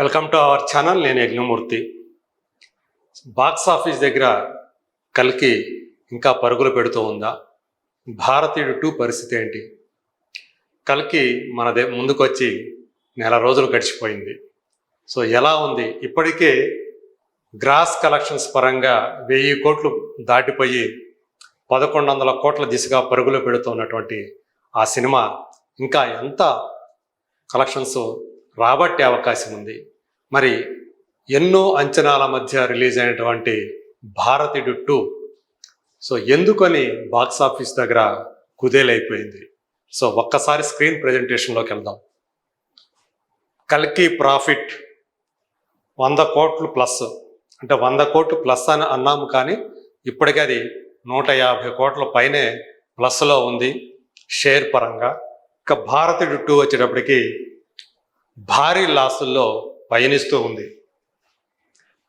Welcome to our channel నేను Yagnamurthy. Box office దగ్గర కల్కి ఇంకా పరుగులు పెడుతూ ఉందా? భారతీయుడు టూ పరిస్థితి ఏంటి? కల్కి మన దే ముందుకొచ్చి నెల రోజులు గడిచిపోయింది. సో ఎలా ఉంది? ఇప్పటికే గ్రాస్ కలెక్షన్స్ పరంగా వెయ్యి కోట్లు దాటిపోయి పదకొండు వందల కోట్ల దిశగా పరుగులు పెడుతున్నటువంటి ఆ సినిమా ఇంకా ఎంత కలెక్షన్స్ రాబట్టే అవకాశం ఉంది. మరి ఎన్నో అంచనాల మధ్య రిలీజ్ అయినటువంటి భారతీయుడు టూ సో ఎందుకని బాక్స్ ఆఫీస్ దగ్గర కుదేలైపోయింది? సో ఒక్కసారి స్క్రీన్ ప్రజెంటేషన్లోకి వెళ్దాం. కల్కి ప్రాఫిట్ వంద కోట్లు ప్లస్. అంటే వంద కోట్లు ప్లస్ అని అన్నాము కానీ ఇప్పటికీ అది నూట యాభై కోట్ల పైనే ప్లస్లో ఉంది షేర్ పరంగా. ఇక భారతీయుడు టూ వచ్చేటప్పటికి భారీ లాసుల్లో పయనిస్తూ ఉంది.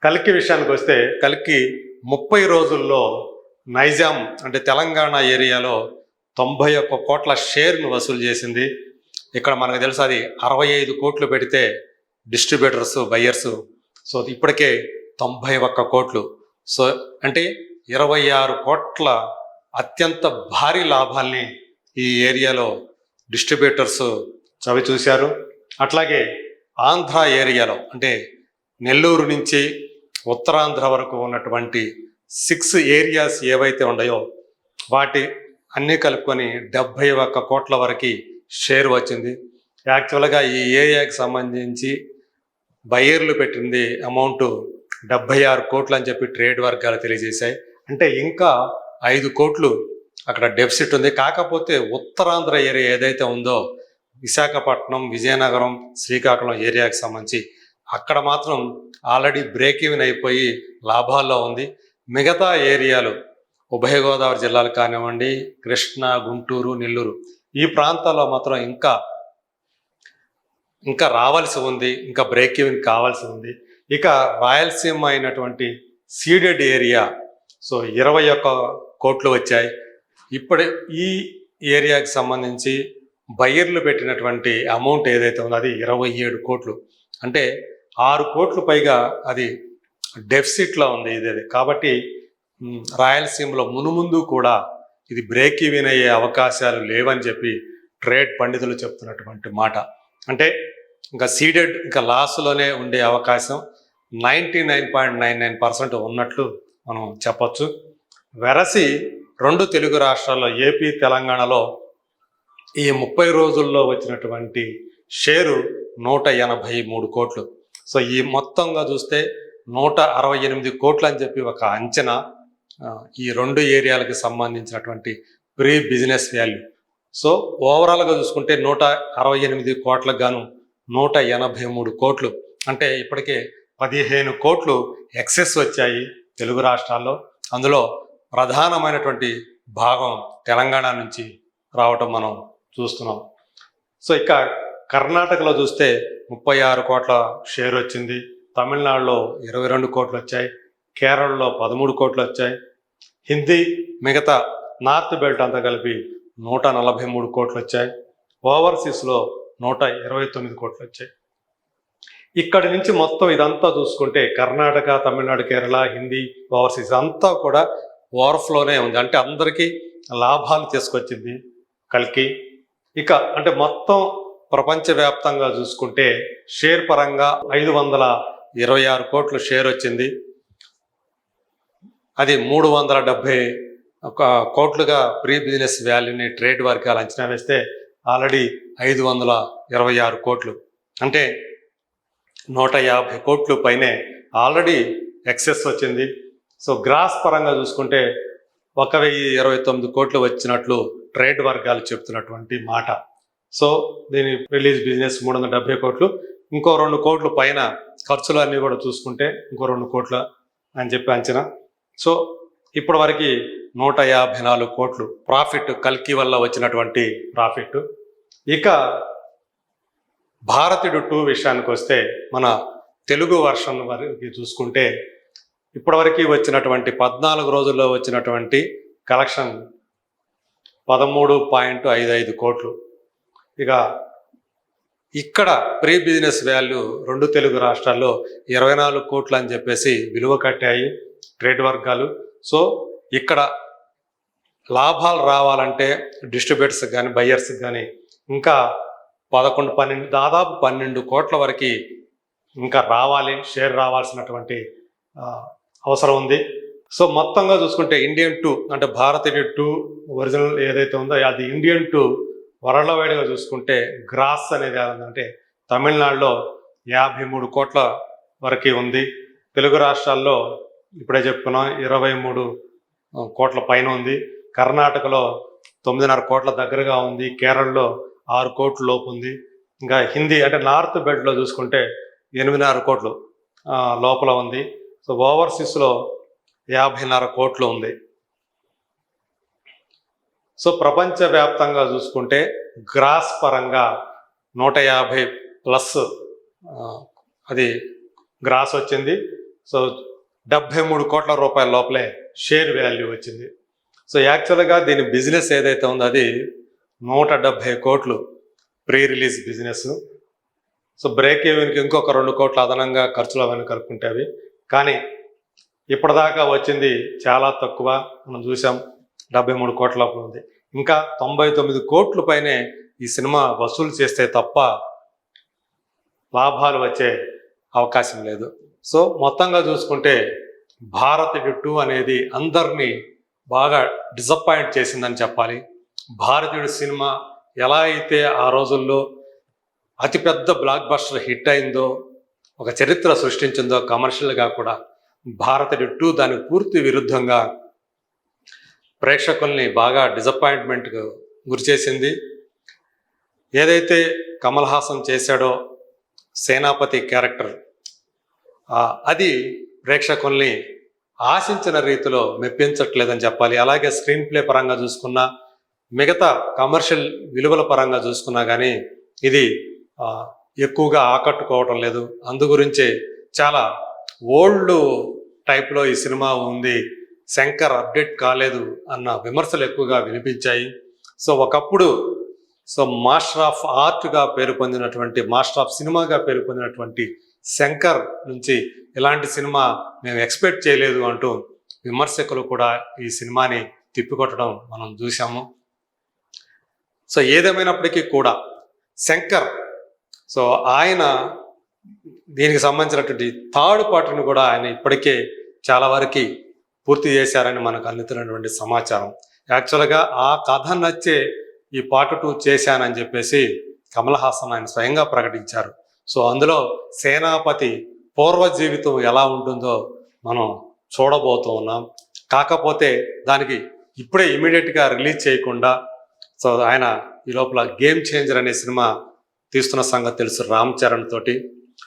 కల్కి విషయానికి వస్తే కల్కి ముప్పై రోజుల్లో నైజాం అంటే తెలంగాణ ఏరియాలో తొంభై ఒక్క కోట్ల షేర్ను వసూలు చేసింది. ఇక్కడ మనకు తెలుసు అది అరవై ఐదు కోట్లు పెడితే డిస్ట్రిబ్యూటర్స్ బయ్యర్స్ సో ఇప్పటికే తొంభై ఒక్క కోట్లు. సో అంటే ఇరవై ఆరు కోట్ల అత్యంత భారీ లాభాల్ని ఈ ఏరియాలో డిస్ట్రిబ్యూటర్స్ చవి చూశారు అట్లాగే ఆంధ్ర ఏరియాలో అంటే నెల్లూరు నుంచి ఉత్తరాంధ్ర వరకు ఉన్నటువంటి సిక్స్ ఏరియాస్ ఏవైతే ఉన్నాయో వాటి అన్నీ కలుపుకొని డెబ్భై ఒక్క కోట్ల వరకు షేర్ వచ్చింది. యాక్చువల్గా ఈ ఏరియాకి సంబంధించి బయర్లు పెట్టింది అమౌంట్ డెబ్బై ఆరు కోట్లు అని చెప్పి ట్రేడ్ వర్గాలు తెలియజేశాయి. అంటే ఇంకా ఐదు కోట్లు అక్కడ డెఫిసిట్ ఉంది. కాకపోతే ఉత్తరాంధ్ర ఏరియా ఏదైతే ఉందో విశాఖపట్నం విజయనగరం శ్రీకాకుళం ఏరియాకి సంబంధించి అక్కడ మాత్రం ఆల్రెడీ బ్రేక్ ఈవెన్ అయిపోయి లాభాల్లో ఉంది. మిగతా ఏరియాలు ఉభయ గోదావరి జిల్లాలు కానివ్వండి కృష్ణా గుంటూరు నెల్లూరు ఈ ప్రాంతాల్లో మాత్రం ఇంకా ఇంకా రావాల్సి ఉంది ఇంకా బ్రేక్ ఈవెన్ కావాల్సి ఉంది. ఇక రాయలసీమ అయినటువంటి సీడెడ్ ఏరియా సో ఇరవై ఒక్క కోట్లు వచ్చాయి. ఇప్పుడే ఈ ఏరియాకి సంబంధించి బయ్యర్లు పెట్టినటువంటి అమౌంట్ ఏదైతే ఉందో అది ఇరవై ఏడు కోట్లు. అంటే ఆరు కోట్లు పైగా అది డెఫిసిట్లో ఉంది ఇది కాబట్టి రాయలసీమలో మునుముందు కూడా ఇది బ్రేక్ ఈవెన్ అయ్యే అవకాశాలు లేవని చెప్పి ట్రేడ్ పండితులు చెప్తున్నటువంటి మాట. అంటే ఇంకా సీడెడ్ ఇంకా లాస్లోనే ఉండే అవకాశం ninety nine point nine nine percent ఉన్నట్లు మనం చెప్పచ్చు. వెరసి రెండు తెలుగు రాష్ట్రాల్లో ఏపీ తెలంగాణలో ఈ ముప్పై రోజుల్లో వచ్చినటువంటి షేరు నూట ఎనభై మూడు కోట్లు. సో ఈ మొత్తంగా చూస్తే నూట అరవై ఎనిమిది కోట్లు అని చెప్పి ఒక అంచనా ఈ రెండు ఏరియాలకు సంబంధించినటువంటి ప్రీ బిజినెస్ వాల్యూ. సో ఓవరాల్గా చూసుకుంటే నూట అరవై ఎనిమిది కోట్లకు గాను నూట ఎనభై మూడు కోట్లు. అంటే ఇప్పటికే పదిహేను కోట్లు ఎక్సెస్ వచ్చాయి తెలుగు రాష్ట్రాల్లో. అందులో ప్రధానమైనటువంటి భాగం తెలంగాణ నుంచి రావటం మనం చూస్తున్నాం. సో ఇక కర్ణాటకలో చూస్తే ముప్పై ఆరు కోట్ల షేర్ వచ్చింది. తమిళనాడులో ఇరవై రెండు కోట్లు వచ్చాయి. కేరళలో పదమూడు కోట్లు వచ్చాయి. హిందీ మిగతా నార్త్ బెల్ట్ అంతా కలిపి నూట నలభై మూడు కోట్లు వచ్చాయి. ఓవర్సీస్లో నూట ఇరవై తొమ్మిది కోట్లు వచ్చాయి. ఇక్కడి నుంచి మొత్తం ఇదంతా చూసుకుంటే కర్ణాటక తమిళనాడు కేరళ హిందీ ఓవర్సీస్ అంతా కూడా ఓవర్ఫ్లోనే ఉంది. అంటే అందరికీ లాభాలు తీసుకొచ్చింది కల్కి. ఇక అంటే మొత్తం ప్రపంచవ్యాప్తంగా చూసుకుంటే షేర్ పరంగా ఐదు వందల ఇరవై ఆరు కోట్లు షేర్ వచ్చింది. అది మూడు వందల డెబ్బై ఒక కోట్లుగా ప్రీ బిజినెస్ వాల్యూని ట్రేడ్ వర్గాలు అంచనా వేస్తే ఆల్రెడీ ఐదు వందల ఇరవై ఆరు కోట్లు. అంటే నూట యాభై కోట్లు పైనే ఆల్రెడీ ఎక్సెస్ వచ్చింది. సో గ్రాస్ పరంగా చూసుకుంటే ఒక వెయ్యి ఇరవై తొమ్మిది కోట్లు వచ్చినట్లు ట్రేడ్ వర్గాలు చెప్తున్నటువంటి మాట. సో దీని రిలీజ్ బిజినెస్ మూడు వందల డెబ్బై కోట్లు. ఇంకో రెండు కోట్లు పైన ఖర్చులు అన్నీ కూడా చూసుకుంటే ఇంకో రెండు కోట్ల అని చెప్పి అంచనా. సో ఇప్పటి వరకు నూట యాభై నాలుగు కోట్లు ప్రాఫిట్ కల్కి వల్ల వచ్చినటువంటి ప్రాఫిట్. ఇక భారతీయుడు టూ విషయానికి వస్తే మన తెలుగు వర్షన్ వరకు చూసుకుంటే ఇప్పటివరకు వచ్చినటువంటి పద్నాలుగు రోజుల్లో వచ్చినటువంటి కలెక్షన్ పదమూడు పాయింట్ ఐదు ఐదు కోట్లు. ఇక ఇక్కడ ప్రీ బిజినెస్ వాల్యూ రెండు తెలుగు రాష్ట్రాల్లో ఇరవై నాలుగు కోట్లు అని చెప్పేసి విలువ కట్టాయి ట్రేడ్ వర్గాలు. సో ఇక్కడ లాభాలు రావాలంటే డిస్ట్రిబ్యూటర్స్ కానీ బయ్యర్స్కి కానీ ఇంకా పదకొండు పన్నెండు దాదాపు పన్నెండు కోట్ల వరకు ఇంకా రావాలి షేర్ రావాల్సినటువంటి అవసరం ఉంది. సో మొత్తంగా చూసుకుంటే ఇండియన్ టూ అంటే భారతీయ టూ ఒరిజినల్ ఏదైతే ఉందో అది ఇండియన్ టూ వరల్డ్ వైడ్గా చూసుకుంటే గ్రాస్ అనేది ఏంటంటే తమిళనాడులో యాభై మూడు కోట్ల వరకు ఉంది. తెలుగు రాష్ట్రాల్లో ఇప్పుడే చెప్పుకున్నాం ఇరవై మూడు కోట్ల పైన ఉంది. కర్ణాటకలో తొమ్మిదిన్నర కోట్ల దగ్గరగా ఉంది. కేరళలో ఆరు కోట్ల లోపు ఉంది. ఇంకా హిందీ అంటే నార్త్ బెల్ట్లో చూసుకుంటే ఎనిమిదిన్నర కోట్లు లోపల ఉంది. సో ఓవర్సీస్లో యాభైన్నర కోట్లు ఉంది. సో ప్రపంచవ్యాప్తంగా చూసుకుంటే గ్రాస్ పరంగా నూట యాభై ప్లస్ అది గ్రాస్ వచ్చింది. సో డెబ్భై మూడు కోట్ల రూపాయల లోపలే షేర్ వాల్యూ వచ్చింది. సో యాక్చువల్గా దీని బిజినెస్ ఏదైతే ఉందో అది నూట డెబ్భై కోట్లు pre release business. So break ఈవెన్కి ఇంకొక రెండు కోట్ల అదనంగా ఖర్చులు అవన్నీ కలుపుకుంటే అవి కానీ ఇప్పటిదాకా వచ్చింది చాలా తక్కువ. మనం చూసాం డెబ్బై మూడు కోట్ల ఉంది. ఇంకా తొంభై తొమ్మిది కోట్ల పైనే ఈ సినిమా వసూలు చేస్తే తప్ప లాభాలు వచ్చే అవకాశం లేదు. సో మొత్తంగా చూసుకుంటే భారత్ టూ అనేది అందరినీ బాగా డిసప్పాయింట్ చేసిందని చెప్పాలి. భారతీయుడు సినిమా ఎలా అయితే ఆ రోజుల్లో అతిపెద్ద బ్లాక్ బస్టర్ హిట్ అయిందో ఒక చరిత్ర సృష్టించిందో కమర్షియల్గా కూడా భారత టూ దానికి పూర్తి విరుద్ధంగా ప్రేక్షకుల్ని బాగా డిసప్పాయింట్మెంట్కు గురిచేసింది ఏదైతే కమల్ హాసన్ చేశాడో సేనాపతి క్యారెక్టర్ అది ప్రేక్షకుల్ని ఆశించిన రీతిలో మెప్పించట్లేదని చెప్పాలి. అలాగే స్క్రీన్ ప్లే పరంగా చూసుకున్నా మిగతా కమర్షియల్ విలువల పరంగా చూసుకున్నా కానీ ఇది ఎక్కువగా ఆకట్టుకోవటం లేదు. అందుగురించే చాలా ఓల్డ్ టైప్లో ఈ సినిమా ఉంది. శంకర్ అప్డేట్ కాలేదు అన్న విమర్శలు ఎక్కువగా వినిపించాయి. సో ఒకప్పుడు సో మాస్టర్ ఆఫ్ ఆర్ట్గా పేరు పొందినటువంటి మాస్టర్ ఆఫ్ సినిమాగా పేరు పొందినటువంటి శంకర్ నుంచి ఇలాంటి సినిమా మేము ఎక్స్పెక్ట్ చేయలేదు అంటూ విమర్శకులు కూడా ఈ సినిమాని తిప్పికొట్టడం మనం చూసాము సో ఏదేమైనప్పటికీ కూడా శంకర్ సో ఆయన దీనికి సంబంధించినటువంటి థర్డ్ పార్టీని కూడా ఆయన ఇప్పటికే చాలా వరకు పూర్తి చేశారని మనకు అందుతున్నటువంటి సమాచారం. యాక్చువల్గా ఆ కథ నచ్చే ఈ పార్ట్ టూ చేశానని చెప్పేసి కమల్ హాసన్ ఆయన స్వయంగా ప్రకటించారు. సో అందులో సేనాపతి పూర్వ జీవితం ఎలా ఉంటుందో మనం చూడబోతూ ఉన్నాం. కాకపోతే దానికి ఇప్పుడే ఇమీడియట్గా రిలీజ్ చేయకుండా సో ఆయన ఈ లోపల గేమ్ చేంజర్ అనే సినిమా తీస్తున్న సంగతి తెలుసు రామ్ చరణ్ తోటి.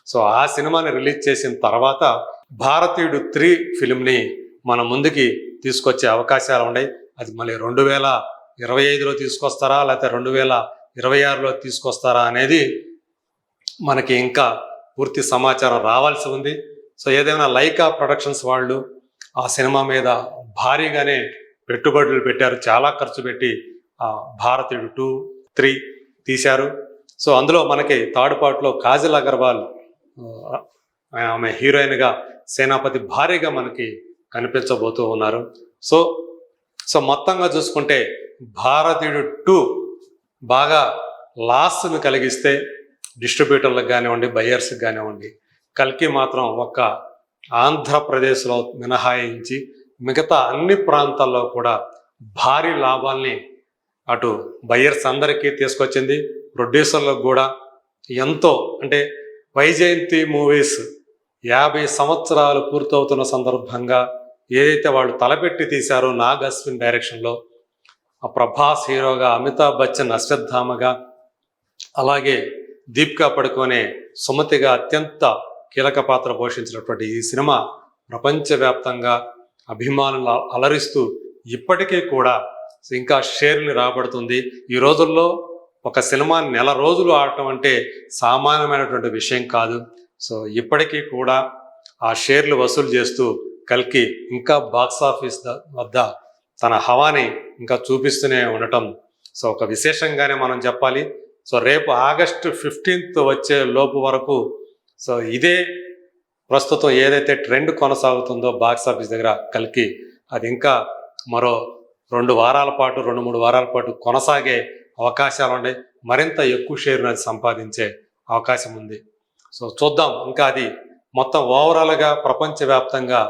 సో ఆ సినిమాని రిలీజ్ చేసిన తర్వాత భారతీయుడు త్రీ ఫిలింని మన ముందుకి తీసుకొచ్చే అవకాశాలు ఉన్నాయి. అది మళ్ళీ రెండు వేల ఇరవై ఐదులో తీసుకొస్తారా లేకపోతే రెండు వేల ఇరవై ఆరులో తీసుకొస్తారా అనేది మనకి ఇంకా పూర్తి సమాచారం రావాల్సి ఉంది. సో ఏదైనా లైకా ప్రొడక్షన్స్ వాళ్ళు ఆ సినిమా మీద భారీగానే పెట్టుబడులు పెట్టారు. చాలా ఖర్చు పెట్టి ఆ భారతీయుడు టూ త్రీ తీశారు. సో అందులో మనకి థర్డ్ పార్ట్లో కాజల్ అగర్వాల్ ఆమె హీరోయిన్గా సేనాపతి భారీగా మనకి కనిపించబోతూ ఉన్నారు. సో సో మొత్తంగా చూసుకుంటే భారతీయుడు టూ బాగా లాస్ను కలిగిస్తే డిస్ట్రిబ్యూటర్లకు కానివ్వండి బయ్యర్స్కి కానివ్వండి కల్కి మాత్రం ఒక్క ఆంధ్రప్రదేశ్లో మినహాయించి మిగతా అన్ని ప్రాంతాల్లో కూడా భారీ లాభాల్ని అటు బయ్యర్స్ అందరికీ తీసుకొచ్చింది. ప్రొడ్యూసర్లకు కూడా ఎంతో అంటే వైజయంతి మూవీస్ యాభై సంవత్సరాలు పూర్తవుతున్న సందర్భంగా ఏదైతే వాళ్ళు తలపెట్టి తీశారో నాగ్ అశ్విన్ డైరెక్షన్లో ఆ ప్రభాస్ హీరోగా అమితాబ్ బచ్చన్ అశ్వత్థామగా అలాగే దీపికా పడుకోనే సుమతిగా అత్యంత కీలక పాత్ర పోషించినటువంటి ఈ సినిమా ప్రపంచవ్యాప్తంగా అభిమానులు అలరిస్తూ ఇప్పటికీ కూడా ఇంకా షేర్ని రాబడుతుంది. ఈ రోజుల్లో ఒక సినిమా నెల రోజులు ఆడటం అంటే సామాన్యమైనటువంటి విషయం కాదు. సో ఇప్పటికీ కూడా ఆ షేర్లు వసూలు చేస్తూ కల్కి ఇంకా బాక్స్ ఆఫీస్ వద్ద తన హవాని ఇంకా చూపిస్తూనే ఉండటం. సో ఒక విశేషంగానే మనం చెప్పాలి. సో రేపు ఆగస్టు ఫిఫ్టీన్త్ వచ్చే లోపు వరకు సో ఇదే ప్రస్తుతం ఏదైతే ట్రెండ్ కొనసాగుతుందో బాక్స్ ఆఫీస్ దగ్గర కలికి అది ఇంకా మరో రెండు వారాల పాటు రెండు మూడు వారాల పాటు కొనసాగే అవకాశాలు ఉన్నాయి మరింత ఎక్కువ షేర్ను అది సంపాదించే అవకాశం ఉంది సో చూద్దాం. ఇంకా అది మొత్తం ఓవరాల్గా ప్రపంచవ్యాప్తంగా